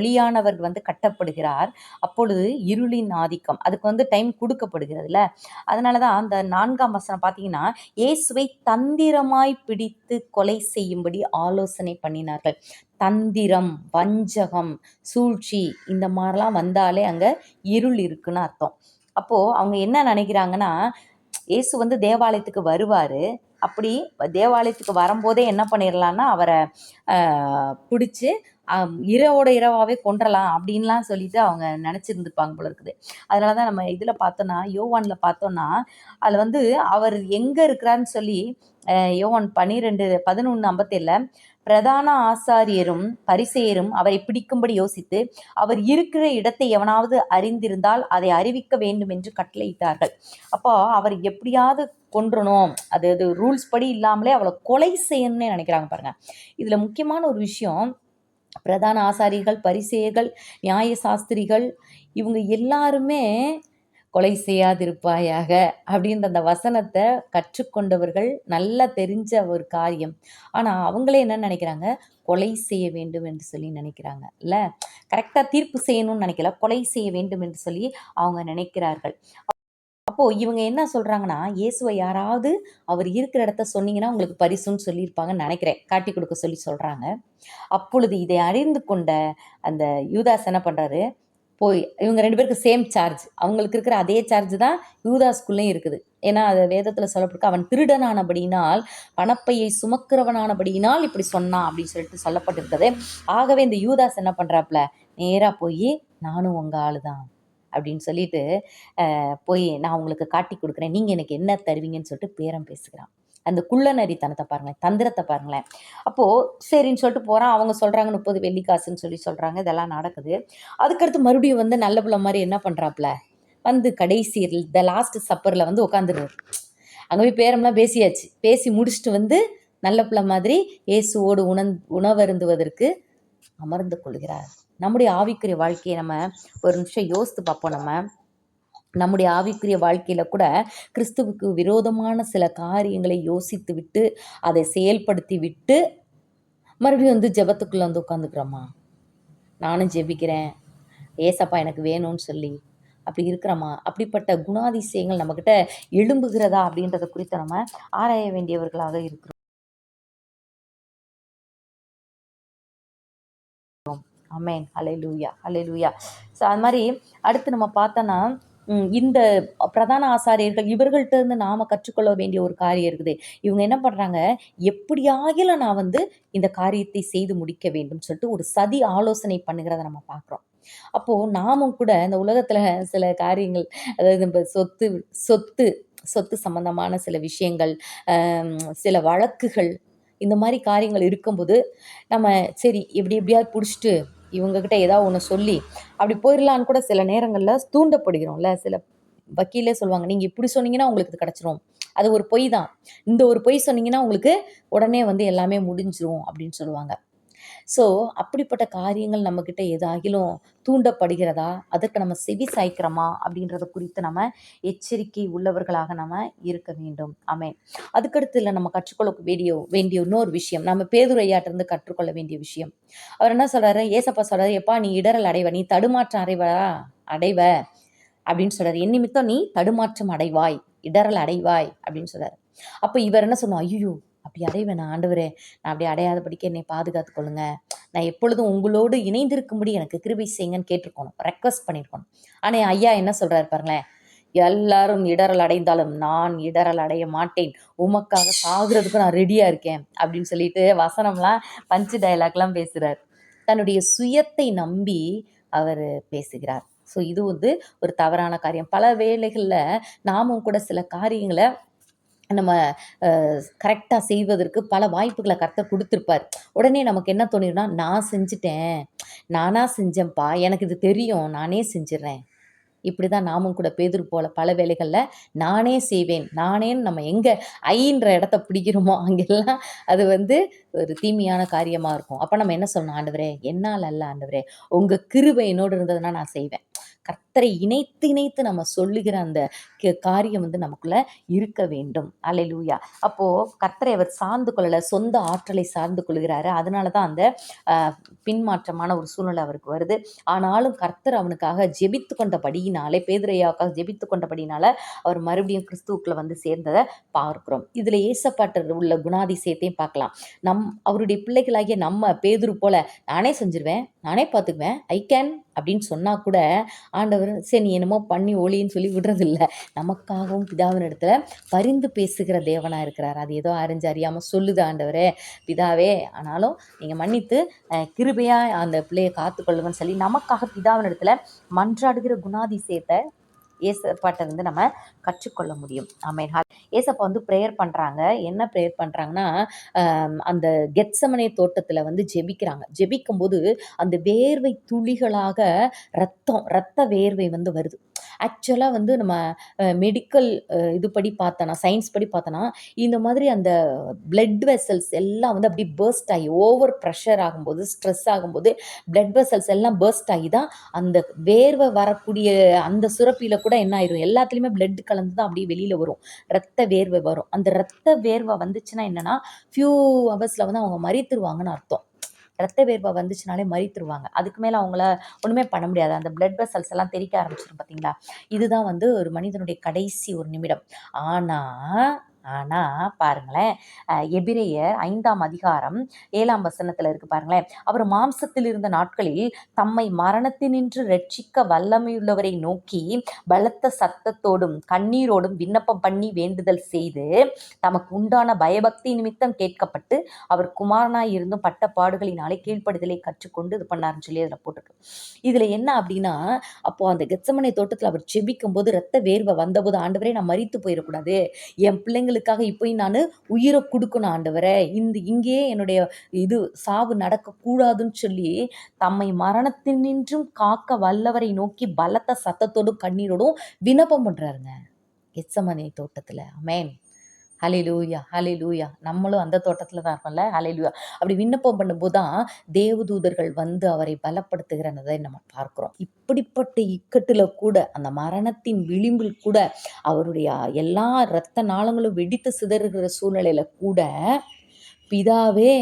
ஒளியானவர் வந்து கட்டப்படுகிறார். அப்பொழுது இருளின் ஆதிக்கம் அதுக்கு வந்து டைம் கொடுக்கப்படுகிறதுல. அதனால தான் அந்த நான்காம் வசனம் பார்த்தீங்கன்னா இயேசுவை தந்திரமாய் பிடித்து கொலை செய்யும்படி ஆலோசனை பண்ணினார்கள். தந்திரம் வஞ்சகம் சூழ்ச்சி இந்த மாதிரிலாம் வந்தாலே அங்கே இருள் இருக்குன்னு அர்த்தம். அப்போது அவங்க என்ன நினைக்கிறாங்கன்னா இயேசு வந்து தேவாலயத்துக்கு வருவார். அப்படி தேவாலயத்துக்கு வரும்போதே என்ன பண்ணிடலான்னா அவரை பிடிச்சி இரவோட இரவாகவே கொன்றலாம் அப்படின்லாம் சொல்லிட்டு அவங்க நினச்சிருந்துருப்பாங்க போல இருக்குது. அதனால தான் நம்ம இதில் பார்த்தோன்னா யோவானில் பார்த்தோன்னா அதில் வந்து அவர் எங்கே இருக்கிறான்னு சொல்லி யோவான் பன்னிரெண்டு பதினொன்று ஐம்பத்தேழில் பிரதான ஆசாரியரும் பரிசெயரும் அவரை பிடிக்கும்படி யோசித்து அவர் இருக்கிற இடத்தை எவனாவது அறிந்திருந்தால் அதை அறிவிக்க வேண்டும் என்று கட்டளையிட்டார்கள். அப்போ அவர் எப்படியாவது கொன்றணும் அது அது ரூல்ஸ் படி இல்லாமலே அவளை கொலை செய்யணும்னு நினைக்கிறாங்க பாருங்க. இதில் முக்கியமான ஒரு விஷயம் பிரதான ஆசாரிகள் பரிசேயர்கள் நியாய சாஸ்திரிகள் இவங்க எல்லாருமே கொலை செய்யாதிருப்பாயாக அப்படின்ற அந்த வசனத்தை கற்றுக்கொண்டவர்கள் நல்லா தெரிஞ்ச ஒரு காரியம். ஆனால் அவங்களே என்ன நினைக்கிறாங்க? கொலை செய்ய வேண்டும் என்று சொல்லி நினைக்கிறாங்க. இல்லை? கரெக்டாக தீர்ப்பு செய்யணும்னு நினைக்கல. கொலை செய்ய வேண்டும் என்று சொல்லி அவங்க நினைக்கிறார்கள். அப்போது இவங்க என்ன சொல்கிறாங்கன்னா இயேசுவை யாராவது அவர் இருக்கிற இடத்த சொன்னீங்கன்னா உங்களுக்கு பரிசுன்னு சொல்லியிருப்பாங்கன்னு நினைக்கிறேன். காட்டி கொடுக்க சொல்லி சொல்கிறாங்க அப்பொழுது இதை அறிந்து கொண்ட அந்த யூதாஸ் என்ன பண்ணுறாரு போய் இவங்க ரெண்டு பேருக்கு சேம் சார்ஜ் அவங்களுக்கு இருக்கிற அதே சார்ஜ் தான் யூதாஸ்குள்ளேயும் இருக்குது. ஏன்னா அது வேதத்தில் சொல்லப்பட்டிருக்கு அவன் திருடனானபடியினால் பணப்பையை சுமக்கிறவனானபடியினால் இப்படி சொன்னான் அப்படின்னு சொல்லிட்டு சொல்லப்பட்டிருக்கிறது ஆகவே இந்த யூதாஸ் என்ன பண்ணுறாப்புல நேராக போய் நானும் உங்கள் ஆள் தான் அப்படின்னு சொல்லிட்டு போய் நான் உங்களுக்கு காட்டி கொடுக்குறேன். நீங்கள் எனக்கு என்ன தருவீங்கன்னு சொல்லிட்டு பேரம் பேசுகிறான். அந்த குள்ளநரித்தனத்தை பாருங்களேன் தந்திரத்தை பாருங்களேன். அப்போது சரின்னு சொல்லிட்டு போகிறான் அவங்க சொல்கிறாங்க முப்பது வெள்ளிக்காசுன்னு சொல்லி சொல்கிறாங்க இதெல்லாம் நடக்குது. அதுக்கடுத்து மறுபடியும் வந்து நல்ல பிள்ளை மாதிரி என்ன பண்ணுறாப்புல வந்து கடைசி த லாஸ்ட் சப்பரில் வந்து உட்காந்துருவார் அங்கே போய் பேரம்லாம் பேசியாச்சு. பேசி முடிச்சுட்டு வந்து நல்ல பிள்ளை மாதிரி இயேசுவோடு உணந் உணவருந்துவதற்கு அமர்ந்து கொள்கிறார். நம்முடைய ஆவிக்குரிய வாழ்க்கையை நம்ம ஒரு நிமிஷம் யோசித்து பார்ப்போம் நம்ம. நம்முடைய ஆவிக்குரிய வாழ்க்கையில் கூட கிறிஸ்துவுக்கு விரோதமான சில காரியங்களை யோசித்து விட்டு அதை செயல்படுத்தி விட்டு மறுபடியும் வந்து ஜெபத்துக்குள்ளே வந்து உட்காந்துக்கிறோமா நானும் ஜெபிக்கிறேன். ஏசப்பா எனக்கு வேணும்னு சொல்லி. அப்படி இருக்கிறோமா? அப்படிப்பட்ட குணாதிசயங்கள் நம்மக்கிட்ட எழும்புகிறதா அப்படின்றத குறித்து நம்ம ஆராய வேண்டியவர்களாக இருக்கிறோம். அமேன் அலை லூயா அலை லூயா ஸோ அது மாதிரி அடுத்து நம்ம பார்த்தோன்னா இந்த பிரதான ஆசாரியர்கள் இவர்கள்ட்ட இருந்து நாம கற்றுக்கொள்ள வேண்டிய ஒரு காரியம் இருக்குது. இவங்க என்ன பண்ணுறாங்க எப்படியாகிலும் நான் வந்து இந்த காரியத்தை செய்து முடிக்க வேண்டும் சொல்லிட்டு ஒரு சதி ஆலோசனை பண்ணுகிறத நம்ம பார்க்குறோம். அப்போது நாமும் கூட இந்த உலகத்தில் சில காரியங்கள் அதாவது நம்ம சொத்து சொத்து சொத்து சம்பந்தமான சில விஷயங்கள் சில வழக்குகள் இந்த மாதிரி காரியங்கள் இருக்கும்போது நம்ம சரி எப்படி எப்படியாவது பிடிச்சிட்டு இவங்கக்கிட்ட ஏதாவது ஒன்று சொல்லி அப்படி போயிடலான்னு கூட சில நேரங்களில் தூண்டப்படுகிறோம்ல. சில வக்கீலே சொல்லுவாங்க நீங்கள் இப்படி சொன்னீங்கன்னா உங்களுக்கு இது கிடச்சிரும். அது ஒரு பொய் தான். இந்த ஒரு பொய் சொன்னீங்கன்னா உங்களுக்கு உடனே வந்து எல்லாமே முடிஞ்சிரும் அப்படின்னு சொல்லுவாங்க. ஸோ அப்படிப்பட்ட காரியங்கள் நம்மக்கிட்ட ஏதாகிலும் தூண்டப்படுகிறதா? அதற்கு நம்ம செவி சாய்க்கிறோமா? அப்படின்றத குறித்து நம்ம எச்சரிக்கை உள்ளவர்களாக நம்ம இருக்க வேண்டும். ஆமே அதுக்கடுத்து இல்லை நம்ம கற்றுக்கொள்ள வேண்டிய வேண்டிய இன்னொரு விஷயம் நம்ம பேதுரையாட்டிருந்து கற்றுக்கொள்ள வேண்டிய விஷயம். அவர் என்ன சொல்கிறாரு ஏசப்பா சொல்கிறாரு எப்பா நீ இடரல் அடைவ நீ தடுமாற்றம் அடைவா அடைவ அப்படின்னு சொல்கிறார் என் நிமித்தம் நீ தடுமாற்றம் அடைவாய் இடரல் அடைவாய் அப்படின்னு சொல்கிறார் அப்போ இவர் என்ன சொன்னோம் ஐயோ அப்படி அடைவேன் ஆண்டவரே. நான் அப்படி அடையாதபடிக்கு என்னை பாதுகாத்து கொள்ளுங்க நான் எப்பொழுதும் உங்களோடு இணைந்திருக்கும்படி எனக்கு கிருபை செய்யுங்கன்னு கேட்டிருக்கணும். ரெக்வஸ்ட் பண்ணியிருக்கணும் ஆனால் ஐயா என்ன சொல்கிறாரு பாருங்களேன். எல்லாரும் இடரல் அடைந்தாலும் நான் இடரல் அடைய மாட்டேன். உமக்காக சாகுறதுக்கு நான் ரெடியாக இருக்கேன் அப்படின்னு சொல்லிட்டு வசனம்லாம் பஞ்சு டைலாக்லாம் பேசுகிறார் தன்னுடைய சுயத்தை நம்பி அவர் பேசுகிறார். ஸோ இது வந்து ஒரு தவறான காரியம். பல வேலைகளில் நாமும் கூட சில காரியங்களை நம்ம கரெக்டாக செய்வதற்கு பல வாய்ப்புகளை கரெக்டாக கொடுத்துருப்பார். உடனே நமக்கு என்ன தோணிடும்னா நான் செஞ்சுட்டேன். நானாக செஞ்சேன்ப்பா. எனக்கு இது தெரியும். நானே செஞ்சிடுறேன் இப்படி தான் நாமும் கூட பேதர் போல பல வேலைகளில் நானே செய்வேன். நானேன்னு நம்ம எங்கே ஐன்ற இடத்த பிடிக்கிறோமோ அங்கெல்லாம் அது வந்து ஒரு தீமையான காரியமாக இருக்கும். அப்போ நம்ம என்ன சொல்லணும் ஆண்டவரே என்னால் அல்ல ஆண்டவரே உங்கள் கிருபை என்னோடு இருந்ததுன்னா நான் செய்வேன். கர்த்தரை இணைத்து இணைத்து நம்ம சொல்லுகிற அந்த காரியம் வந்து நமக்குள்ள இருக்க வேண்டும். அல்லேலூயா. அப்போது கர்த்தரை அவர் சார்ந்து கொள்ளலை சொந்த ஆற்றலை சார்ந்து கொள்கிறாரு. அதனால தான் அந்த பின்மாற்றமான ஒரு சூழ்நிலை அவருக்கு வருது. ஆனாலும் கர்த்தர் அவனுக்காக ஜெபித்து கொண்டபடியினாலே பேதுரையாவுக்காக ஜெபித்து கொண்டபடினால அவர் மறுபடியும் கிறிஸ்துவுக்குள்ள வந்து சேர்ந்ததை பார்க்கிறோம். இதில் ஏசப்பாட்டர் உள்ள குணாதிசயத்தையும் பார்க்கலாம். நம் அவருடைய பிள்ளைகளாகிய நம்ம பேதுரு போல நானே செஞ்சிருவேன் நானே பார்த்துக்குவேன் ஐ கேன் அப்படின்னு சொன்னால் கூட ஆண்டவர் சரி நீ என்னமோ பண்ணி ஒளின்னு சொல்லி விடுறதில்ல. நமக்காகவும் பிதாவின் இடத்துல பரிந்து பேசுகிற தேவனாக இருக்கிறார். அது ஏதோ அறிஞ்சு அறியாமல் சொல்லுது ஆண்டவரே. பிதாவே ஆனாலும் நீங்கள் மன்னித்து கிருபையாக அந்த பிள்ளையை காத்துக்கொள்ளுங்கன்னு சொல்லி நமக்காக பிதாவின் இடத்துல மன்றாடுகிற குணாதிசயத்தை ஏசப்பாட்டை வந்து நம்ம கற்றுக்கொள்ள முடியும். ஆமேன். ஏசப்பா வந்து ப்ரேயர் பண்ணுறாங்க என்ன ப்ரேயர் பண்ணுறாங்கன்னா அந்த கெட்சமனை தோட்டத்தில் வந்து ஜெபிக்கிறாங்க. ஜெபிக்கும்போது அந்த வேர்வை துளிகளாக ரத்தம் ரத்த வேர்வை வந்து வருது. ஆக்சுவலாக வந்து நம்ம மெடிக்கல் இது படி பார்த்தோன்னா சயின்ஸ் படி பார்த்தோன்னா இந்த மாதிரி அந்த பிளட் வெசல்ஸ் எல்லாம் வந்து அப்படி பேர்ஸ்ட் ஆகி ஓவர் ப்ரெஷர் ஆகும்போது ஸ்ட்ரெஸ் ஆகும்போது பிளட் வெசல்ஸ் எல்லாம் பேர்ஸ்ட் ஆகி தான் அந்த வேர்வை வரக்கூடிய அந்த சுரப்பியில் கூட என்ன ஆயிரும்? எல்லாத்துலேயுமே பிளட் கலந்து தான் அப்படியே வெளியில் வரும். ரத்த வேர்வை வரும். அந்த ரத்த வேர்வை வந்துச்சுன்னா என்னன்னா ஃபியூ ஹவர்ஸில் வந்து அவங்க மறித்துருவாங்கன்னு அர்த்தம். ரத்த வேர்வை வந்துச்சுனாலே மறித்துருவாங்க. அதுக்கு மேலே அவங்கள ஒன்றுமே பண்ண முடியாது. அந்த பிளட் வெசல்ஸ் எல்லாம் தெறிக்க ஆரம்பிச்சிடும் பார்த்தீங்களா இதுதான் வந்து ஒரு மனிதனுடைய கடைசி ஒரு நிமிடம். ஆனால் ஆனால் பாருங்களேன் எபிரேயர் ஐந்தாம் அதிகாரம் ஏழாம் வசனத்தில் இருக்கு பாருங்களேன். அவர் மாம்சத்தில் இருந்த நாட்களில் தம்மை மரணத்தினின்று ரட்சிக்க வல்லமையுள்ளவரை நோக்கி பலத்த சத்தத்தோடும் கண்ணீரோடும் விண்ணப்பம் பண்ணி வேண்டுதல் செய்து தமக்கு உண்டான பயபக்தி நிமித்தம் கேட்கப்பட்டு அவர் குமாரனாய் இருந்தும் பட்ட பாடுகளினாலே கீழ்ப்படுதலை கற்றுக்கொண்டு இது பண்ணாருன்னு சொல்லி அதில் போட்டிருக்கு. இதில் என்ன அப்படின்னா அப்போ அந்த கெச்சமனை தோட்டத்தில் அவர் செபிக்கும் போது ரத்த வேர்வை வந்தபோது ஆண்டவரே நான் மறித்து போயிடக்கூடாது. என் பிள்ளைங்களுக்காக இப்போயும் நான் உயிரை கொடுக்கணும் ஆண்டவரே. இந்த இங்கேயே என்னுடைய இது சாவு நடக்கக்கூடாதுன்னு சொல்லி தம்மை மரணத்தினின்றும் காக்க வல்லவரை நோக்கி பலத்த சத்தத்தோடும் கண்ணீரோடும் விண்ணப்பம் பண்ணுறாருங்க எச்சமனை தோட்டத்தில். அமேன் ஹலிலூயா ஹலிலூயா நம்மளும் அந்த தோட்டத்தில் தான் இருக்கோம்ல ஹலிலூயா அப்படி விண்ணப்பம் பண்ணும்போது தான் தேவதூதர்கள் வந்து அவரை பலப்படுத்துகிறதை நம்ம பார்க்குறோம். இப்படிப்பட்ட இக்கட்டில் கூட அந்த மரணத்தின் விளிம்பில் கூட அவருடைய எல்லா இரத்த நாளங்களும் வெடித்து சிதறுகிற சூழ்நிலையில் கூட பிதாவே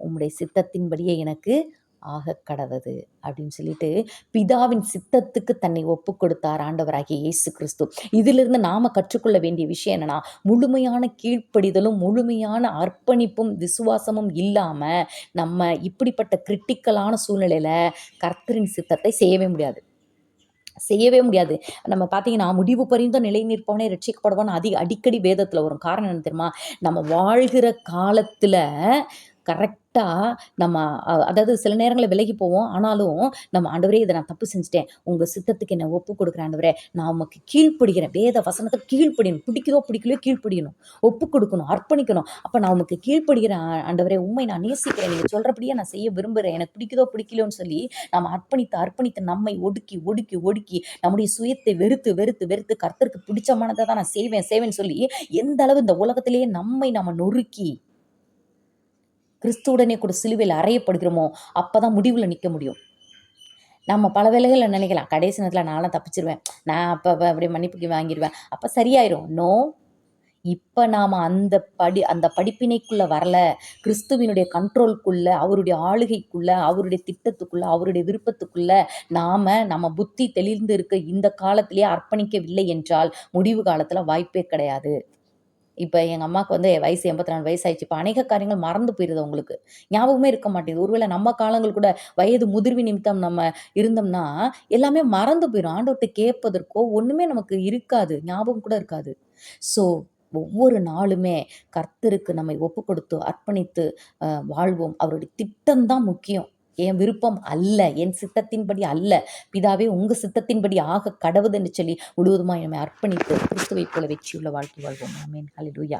உம்முடைய சித்தத்தின்படியே எனக்கு ஆக கடவது அப்படின்னு சொல்லிட்டு பிதாவின் சித்தத்துக்கு தன்னை ஒப்பு கொடுத்தார் ஆண்டவராகிய இயேசு கிறிஸ்து. இதிலிருந்து நாம கற்றுக்கொள்ள வேண்டிய விஷயம் என்னன்னா முழுமையான கீழ்ப்படிதலும் முழுமையான அர்ப்பணிப்பும் விசுவாசமும் இல்லாம நம்ம இப்படிப்பட்ட கிரிட்டிக்கலான சூழ்நிலையில கர்த்தரின் சித்தத்தை செய்யவே முடியாது. செய்யவே முடியாது. நம்ம பார்த்தீங்கன்னா முடிவு பறிந்த நிலை நிற்பவனே ரட்சிக்கப்படுவான்னு அதிக அடிக்கடி வேதத்தில் வரும். காரணம் என்ன தெரியுமா? நம்ம வாழ்கிற காலத்தில் கரெக்டாக நம்ம அதாவது சில நேரங்களில் விலகி போவோம். ஆனாலும் நம்ம ஆண்டவரே இதை நான் தப்பு செஞ்சுட்டேன். உங்கள் சித்தத்துக்கு என்னை ஒப்பு கொடுக்குறேன் ஆண்டவரே. நான் உமக்கு கீழ்ப்படுகிறேன். வேத வசனத்தை கீழ்ப்படியணும். பிடிக்குதோ பிடிக்கலையோ கீழ்ப்படியணும். ஒப்பு கொடுக்கணும் அர்ப்பணிக்கணும். அப்போ நான் உமக்கு கீழ்ப்படுகிறேன் ஆண்டவரே உண்மை நான் நேசிக்கிறேன். நீங்கள் சொல்கிறபடியே நான் செய்ய விரும்புகிறேன். எனக்கு பிடிக்குதோ பிடிக்கலையோன்னு சொல்லி நம்ம அர்ப்பணித்து அர்ப்பணித்து நம்மை ஒடுக்கி ஒடுக்கி ஒடுக்கி நம்முடைய சுயத்தை வெறுத்து வெறுத்து வெறுத்து கர்த்தருக்கு பிடிச்சமானதை தான் நான் செய்வேன் செய்வேன்னு சொல்லி எந்த அளவு இந்த உலகத்திலேயே நம்மை நம்ம நொறுக்கி கிறிஸ்துவுடனே கூட சிலுவையில் அறையப்படுகிறோமோ அப்போ தான் முடிவில் நிற்க முடியும். நம்ம பல வேலைகளில் நினைக்கலாம் கடைசி நேரத்தில் நானும் தப்பிச்சிருவேன் நான் அப்போ அப்படியே மன்னிப்புக்கு வாங்கிடுவேன் அப்போ சரியாயிரும். நோ. இப்போ நாம் அந்த படி அந்த படிப்பினைக்குள்ளே வரல கிறிஸ்துவினுடைய கண்ட்ரோல்க்குள்ளே அவருடைய ஆளுகைக்குள்ளே அவருடைய திட்டத்துக்குள்ளே அவருடைய விருப்பத்துக்குள்ளே நாம் நம்ம புத்தி தெளிந்து இருக்க இந்த காலத்திலேயே அர்ப்பணிக்கவில்லை என்றால் முடிவு காலத்தில் வாய்ப்பே கிடையாது. இப்போ எங்கள் அம்மாவுக்கு வந்து வயசு எண்பத்தி நாலு வயசு ஆயிடுச்சு இப்போ அநேக காரியங்கள் மறந்து போயிடுது அவங்களுக்கு. ஞாபகமே இருக்க மாட்டேங்குது. ஒருவேளை நம்ம காலங்கள் கூட வயது முதிர்வி நிமித்தம் நம்ம இருந்தோம்னா எல்லாமே மறந்து போயிடும் ஆண்டவர்கிட்ட கேட்பதற்கோ ஒன்றுமே நமக்கு இருக்காது. ஞாபகம் கூட இருக்காது. ஸோ ஒவ்வொரு நாளுமே கர்த்தருக்கு நம்மை ஒப்பு கொடுத்து அர்ப்பணித்து வாழ்வோம். அவருடைய திட்டம்தான் முக்கியம். என் விருப்பம் அல்ல என் சித்தத்தின்படி அல்ல. பிதாவே உங்கள் சித்தத்தின்படி ஆக கடவுதுன்னு சொல்லி முழுவதுமாக நம்மை அர்ப்பணித்து கிறிஸ்துவை போல வெற்றியுள்ள வாழ்க்கை வாழ்வோம். ஆமேன். ஹலிலூயா